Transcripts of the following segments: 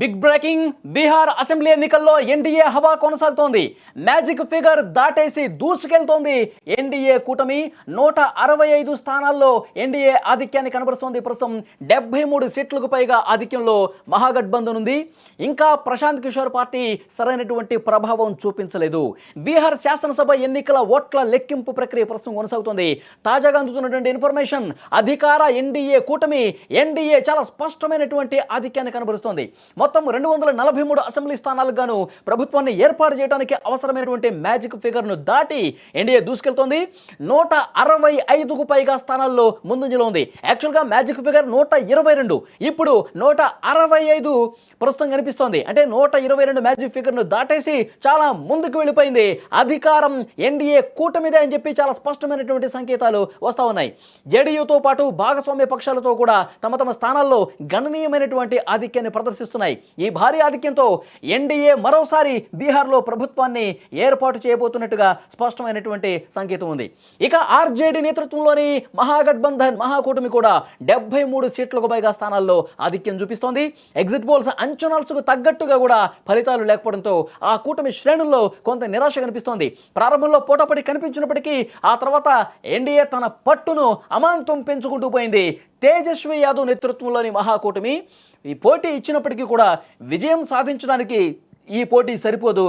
Big breaking Bihar assembly ఎన్నికల్లో NDA హవా కొనసాగుతోంది. మ్యాజిక్ ఫిగర్ దాటేసి దూసుకెళ్తోంది ఎన్డీఏ కూటమి. నూట అరవై ఐదు స్థానాల్లో ఎన్డీఏ ఆధిక్యాన్ని కనబరుస్తోంది. ప్రస్తుతం డెబ్బై మూడు సీట్లకు పైగా ఆధిక్యంలో మహాగఠబంధన్ ఉంది. ఇంకా ప్రశాంత్ కిషోర్ పార్టీ సరైనటువంటి ప్రభావం చూపించలేదు. బీహార్ శాసనసభ ఎన్నికల ఓట్ల లెక్కింపు ప్రక్రియ ప్రస్తుతం కొనసాగుతోంది. తాజాగా అందుతున్నటువంటి ఇన్ఫర్మేషన్ అధికార ఎన్డీఏ కూటమి ఎన్డీఏ చాలా స్పష్టమైనటువంటి ఆధిక్యాన్ని కనబరుస్తోంది. మొత్తం రెండు వందల నలభై మూడు అసెంబ్లీ స్థానాలకు గాను ప్రభుత్వాన్ని ఏర్పాటు చేయడానికి అవసరమైనటువంటి మ్యాజిక్ ఫిగర్ను దాటి ఎన్డీఏ దూసుకెళ్తోంది. నూట అరవై ఐదుకు పైగా స్థానాల్లో ముందంజలో ఉంది. యాక్చువల్గా మ్యాజిక్ ఫిగర్ నూట ఇరవై రెండు. ఇప్పుడు నూట అరవై ఐదు ప్రస్తుతం కనిపిస్తోంది. అంటే నూట ఇరవై రెండు మ్యాజిక్ ఫిగర్ను దాటేసి చాలా ముందుకు వెళ్ళిపోయింది. అధికారం ఎన్డీఏ కూటమిదే అని చెప్పి చాలా స్పష్టమైనటువంటి సంకేతాలు వస్తూ ఉన్నాయి. జేడీయూతో పాటు భాగస్వామ్య పక్షాలతో కూడా తమ తమ స్థానాల్లో గణనీయమైనటువంటి ఆధిక్యాన్ని ప్రదర్శిస్తున్నాయి. ఈ భారీ ఆధిక్యంతో ఎన్డీఏ మరోసారి బీహార్లో ప్రభుత్వాన్ని ఏర్పాటు చేయబోతున్నట్టుగా స్పష్టమైనటువంటి సంకేతం ఉంది. ఇక ఆర్జేడీ నేతృత్వంలోని మహాగఠబంధన్ మహాకూటమి కూడా డెబ్బై మూడు సీట్లకు పైగా స్థానాల్లో ఆధిక్యం చూపిస్తోంది. ఎగ్జిట్ పోల్స్ అంచనాలకు తగ్గట్టుగా కూడా ఫలితాలు లేకపోవడంతో ఆ కూటమి శ్రేణుల్లో కొంత నిరాశ కనిపిస్తోంది. ప్రారంభంలో పోటాపడి కనిపించినప్పటికీ ఆ తర్వాత ఎన్డీఏ తన పట్టును అమాంతం పెంచుకుంటూ పోయింది. తేజస్వి యాదవ్ నేతృత్వంలోని మహాకూటమి ఈ పోటీ ఇచ్చినప్పటికీ కూడా విజయం సాధించడానికి ఈ పోటీ సరిపోదు.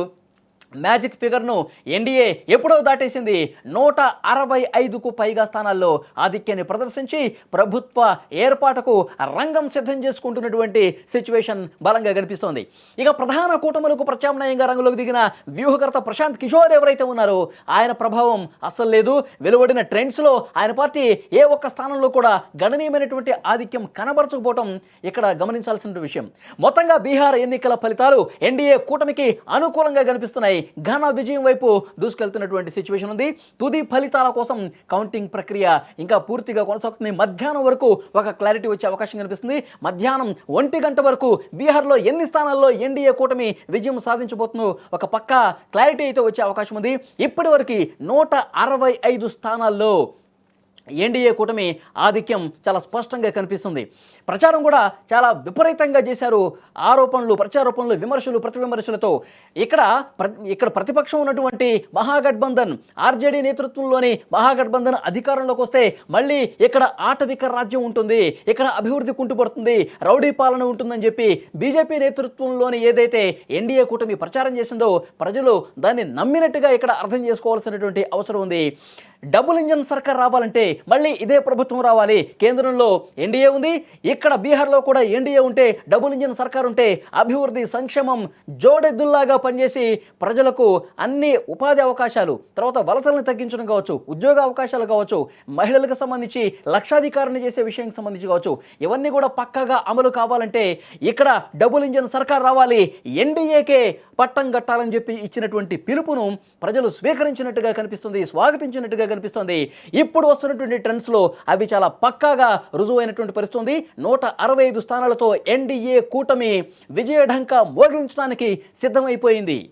మ్యాజిక్ ఫిగర్ను ఎన్డీఏ ఎప్పుడో దాటేసింది. నూట అరవై ఐదుకు పైగా స్థానాల్లో ఆధిక్యాన్ని ప్రదర్శించి ప్రభుత్వ ఏర్పాటుకు రంగం సిద్ధం చేసుకుంటున్నటువంటి సిచ్యువేషన్ బలంగా కనిపిస్తోంది. ఇక ప్రధాన కూటములకు ప్రత్యామ్నాయంగా రంగంలోకి దిగిన వ్యూహకర్త ప్రశాంత్ కిషోర్ ఎవరైతే ఉన్నారో ఆయన ప్రభావం అస్సలు లేదు. వెలువడిన ట్రెండ్స్లో ఆయన పార్టీ ఏ ఒక్క స్థానంలో కూడా గణనీయమైనటువంటి ఆధిక్యం కనబరచకపోవటం ఇక్కడ గమనించాల్సిన విషయం. మొత్తంగా బీహార్ ఎన్నికల ఫలితాలు ఎన్డీఏ కూటమికి అనుకూలంగా కనిపిస్తున్నాయి. ఘన విజయం వైపు దూసుకెళ్తున్నటువంటి సిచ్యువేషన్ ఉంది. తుది ఫలితాల కోసం కౌంటింగ్ ప్రక్రియ ఇంకా పూర్తిగా కొనసాగుతుంది. మధ్యాహ్నం వరకు ఒక క్లారిటీ వచ్చే అవకాశం కనిపిస్తుంది. మధ్యాహ్నం ఒంటి గంట వరకు బీహార్లో ఎన్ని స్థానాల్లో ఎన్డీఏ కూటమి విజయం సాధించబోతుందో ఒక పక్క క్లారిటీ అయితే వచ్చే అవకాశం ఉంది. ఇప్పటి వరకు నూట అరవై ఐదు స్థానాల్లో ఎన్డీఏ కూటమి ఆధిక్యం చాలా స్పష్టంగా కనిపిస్తుంది. ప్రచారం కూడా చాలా విపరీతంగా చేశారు. ఆరోపణలు ప్రచారోపణలు విమర్శలు ప్రతి విమర్శలతో ఇక్కడ ఇక్కడ ప్రతిపక్షం ఉన్నటువంటి మహాగఠబంధన్ ఆర్జేడీ నేతృత్వంలోని మహాగఠబంధన్ అధికారంలోకి వస్తే మళ్ళీ ఇక్కడ ఆటవిక రాజ్యం ఉంటుంది. ఇక్కడ అభివృద్ధి కుంటుపడుతుంది. రౌడీ పాలన ఉంటుందని చెప్పి బీజేపీ నేతృత్వంలోని ఏదైతే ఎన్డీఏ కూటమి ప్రచారం చేసిందో ప్రజలు దాన్ని నమ్మినట్టుగా ఇక్కడ అర్థం చేసుకోవాల్సినటువంటి అవసరం ఉంది. డబుల్ ఇంజన్ సర్కార్ రావాలంటే మళ్ళీ ఇదే ప్రభుత్వం రావాలి. కేంద్రంలో ఎన్డీఏ ఉంది. ఇక్కడ బీహార్లో కూడా ఎన్డీఏ ఉంటే డబుల్ ఇంజన్ సర్కార్ ఉంటే అభివృద్ధి సంక్షేమం జోడెద్దుల్లాగా పనిచేసి ప్రజలకు అన్ని ఉపాధి అవకాశాలు తర్వాత వలసలను తగ్గించడం కావచ్చు ఉద్యోగ అవకాశాలు కావచ్చు మహిళలకు సంబంధించి లక్షాధికారిని చేసే విషయానికి సంబంధించి కావచ్చు ఇవన్నీ కూడా పక్కాగా అమలు కావాలంటే ఇక్కడ డబుల్ ఇంజన్ సర్కార్ రావాలి. ఎన్డీఏకే పట్టం కట్టాలని చెప్పి ఇచ్చినటువంటి పిలుపును ప్రజలు స్వీకరించినట్టుగా కనిపిస్తుంది స్వాగతించినట్టుగా కనిపిస్తుంది. ఇప్పుడు వస్తున్నటువంటి ట్రెండ్స్లో అవి చాలా పక్కాగా రుజువైనటువంటి పరిస్థితి ఉంది. నూట అరవై ఐదు స్థానాలతో ఎన్డీఏ కూటమి విజయఢంకా మోగించడానికి సిద్ధమైపోయింది.